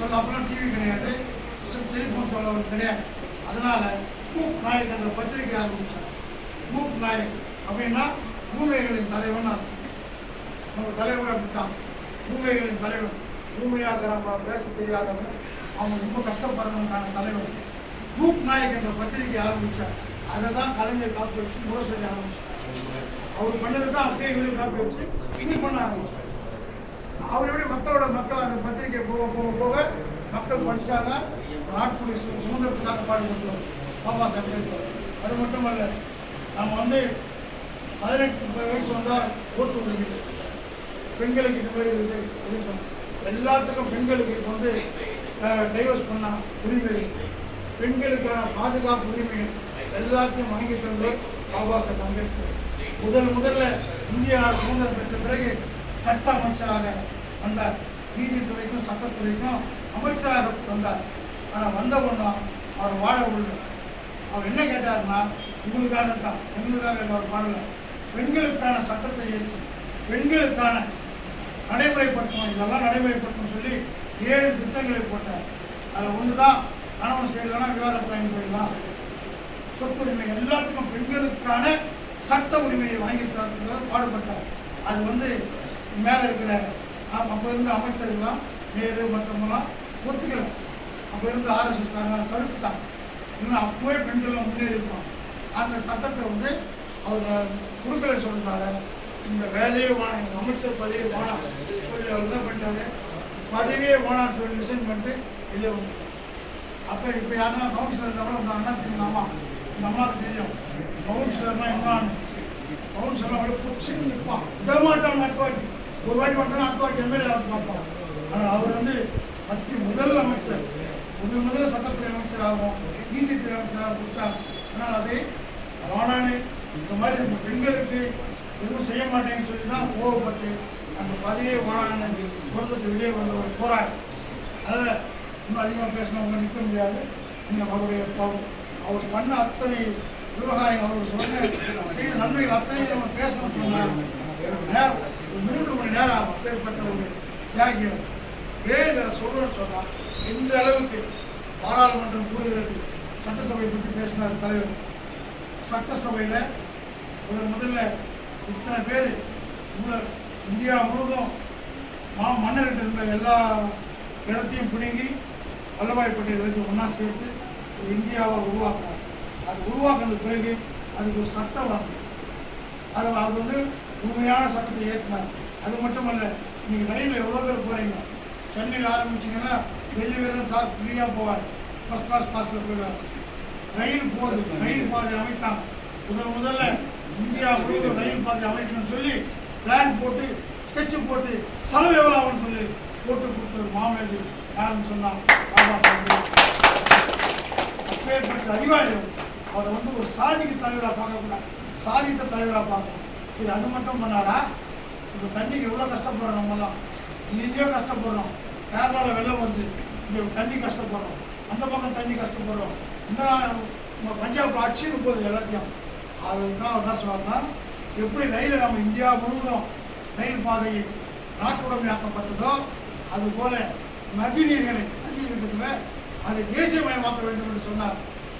சொல்ல அப்பெல்லாம் டிவி கிடையாது. டெலிஃபோன் சொல்ல கிடையாது. அதனால் மூக் நாயக் என்ற பத்திரிகை ஆரம்பித்தார் மூக் நாயக் அப்படின்னா ஊமைகளின் தலைவன் அர்த்தம். நம்ம தலைவர் அப்படித்தான். ஊமைகளின் தலைவன். ஊமையாக நம்ம பேச தெரியாதவன் அவங்க ரொம்ப கஷ்டப்படுறவனுக்கான தலைவர் மூக் நாயக் என்ற பத்திரிகை ஆரம்பித்தார் அதை தான் கலைஞர் காப்பி வச்சு முரசொலி ஆரம்பிச்சார். அவர் பண்ணதை தான் அப்படியே காப்பி வச்சு இன்னும் பண்ண ஆரம்பிச்சார். அவர் அந்த பத்திரிகை போக போக போக மக்கள் படித்தாங்க நாட்டுடைய சுதந்திரத்துக்காக பாடுபட்டோம். பாபா சாஹேப் அம்பேத்கர். அது மட்டுமல்ல நம்ம வந்து பதினெட்டு வயசு வந்தால் ஓட்டு உரிமை. பெண்களுக்கு இது மாதிரி இருக்குது அப்படின்னு சொன்னாங்க. எல்லாத்துக்கும் பெண்களுக்கு இப்போ வந்து டைவர்ஸ் பண்ணால் உரிமை இருக்கு. பெண்களுக்கான பாதுகாப்பு உரிமை எல்லாத்தையும் வாங்கி தந்து பாபா சாஹேப் அம்பேத்கர். முதல் முதல்ல இந்திய சுதந்திரம் பெற்ற பிறகு சட்ட அமைச்சராக வந்தார். நீதித்துறைக்கும் சட்டத்துறைக்கும் அமைச்சராக வந்தார். ஆனால் வந்த ஒன்றும் அவர் வாழ உள்ள அவர் என்ன கேட்டார்னா உங்களுக்காகத்தான் எங்களுக்காக இல்லை அவர் பாடல பெண்களுக்கான சட்டத்தை ஏற்று பெண்களுக்கான நடைமுறைப்படுத்தணும் இதெல்லாம் நடைமுறைப்படுத்தணும் சொல்லி ஏழு திட்டங்களை போட்டார். அதில் ஒன்று தான் கணவன் செய்யலைன்னா விவாதத்தை வாங்கி போயிடலாம். சொத்துரிமை எல்லாத்துக்கும் பெண்களுக்கான சட்ட உரிமையை வாங்கி தரத்துக்காக பாடுபட்டார். அது வந்து மேலே இருக்கிற அப்போ இருந்த அமைச்சர்கள்லாம் நேரு மற்றவங்களாம் ஒத்துக்கலை. அப்போ இருந்த ஆர்எஸ்எஸ்காரங்க தடுத்துட்டாங்க. இன்னும் அப்போவே பெண்கள்லாம் முன்னேறி இருப்பாங்க. அந்த சட்டத்தை வந்து அவர் கொடுக்கல சொன்னதுனால இந்த வேலையே வேணாம் எங்கள் அமைச்சர் பதவியே வேணாம் சொல்லி அவர் என்ன பண்ணிட்டாரு? பதவியே வேணாம்னு சொல்லி ரிசைன் பண்ணிட்டு வெளியே வந்து அப்போ இப்போ யாருன்னா கவுன்சிலர் இருந்தாலும் வந்தாங்கன்னா தெரியும் அம்மா இந்த அம்மாவுக்கு தெரியும். கவுன்சிலர்னா என்னான்னு. கவுன்சிலர் அவளை பிடிச்சின்னு நிற்பான் விடமாட்டான் நட்பாட்டி. ஒரு வாட்டி மட்டும் அடுத்த வாட்டி எம்எல்ஏ ஆகும் பார்ப்போம். ஆனால் அவர் வந்து மத்திய முதல் அமைச்சர் முதல் முதல்ல சட்டத்துறை அமைச்சராகவும் நீதித்துறை அமைச்சராக கொடுத்தா ஆனால் அதை சவானானு இந்த மாதிரி நம்ம பெண்களுக்கு எதுவும் செய்ய மாட்டேன்னு சொல்லி தான் கோவப்பட்டு அந்த பதவியை வானான்னு பிறந்துட்டு வெளியே வந்த ஒரு போராட்டம் அதில் இன்னும் அதிகமாக பேசினவங்க நிற்க முடியாது. இன்னும் அவருடைய அவர் பண்ண அத்தனை விவகாரம் அவர் சொன்ன செய்த நன்மைகள் அத்தனையும் நம்ம பேசணும்னு சொன்னாங்க மூன்று மணி நேரம் ஆகும் அப்பேற்பட்ட ஒரு தியாகியம் ஏன் இதை சொல்கிறேன்னு சொன்னால் எந்த அளவுக்கு பாராளுமன்றம் கூடுகிறது சட்டசபை பற்றி பேசினார் தலைவர். சட்டசபையில் முதல் முதல்ல இத்தனை பேர் இவ்வளோ இந்தியா முழுவதும் மா மன்னர்கிட்ட இருந்த எல்லா இடத்தையும் பிடுங்கி வல்லபாய் பட்டேல் எல்லாத்தையும் ஒன்றா சேர்த்து ஒரு இந்தியாவை உருவாக்கினார். அது உருவாக்கின பிறகு அதுக்கு ஒரு சட்டம் வரணும் அது அது வந்து உண்மையான சட்டத்தை ஏற்றினார். அது மட்டுமல்ல நீங்கள் ரயிலில் எவ்வளோ பேர் போகிறீங்க சென்னையில் ஆரம்பிச்சிங்கன்னா டெல்லி வரையும் சார் ஃப்ரீயாக போவார். ஃபஸ்ட் கிளாஸ் பாஸில் போயிடுவார். ரயில் போகுது ரயில் பாதை அமைத்தாங்க முதல் முதல்ல இந்தியா முழுவதும் ரயில் பாதை அமைக்கணும்னு சொல்லி பிளான் போட்டு ஸ்கெட்ச் போட்டு செலவு எவ்வளோ ஆகும்னு சொல்லி போட்டு கொடுத்த மாமேது யாருன்னு சொன்னா பாபா சாஹேப். அப்பேற்பட்ட அறிவாளி அவர். அவரை வந்து ஒரு சாதிக்கு தலைவராக பார்க்கக்கூடாது. சாதித்த தலைவராக பார்க்கணும். சரி அது மட்டும் பண்ணாரா இப்போ தண்ணிக்கு எவ்வளோ கஷ்டப்படுறோம் நம்மலாம் இங்கே எங்கேயோ கஷ்டப்படுறோம். கேரளாவில் வெள்ளம் வருது. இங்கே தண்ணி கஷ்டப்படுறோம். அந்த பக்கம் தண்ணி கஷ்டப்படுறோம். இந்த நாள் நம்ம பஞ்சாப் அடிச்சுன்னு போகுது எல்லாத்தையும். அதுதான் தான் என்ன சொன்னார்னா எப்படி ரயிலில் நம்ம இந்தியா முழுவதும் ரயில் பாதையை நாட்டுடைமையாக்கப்பட்டதோ அதுபோல நதிநீர்களை நதி இருக்கிறதுல அதை தேசியமயமாக்க வேண்டும் என்று சொன்னார்.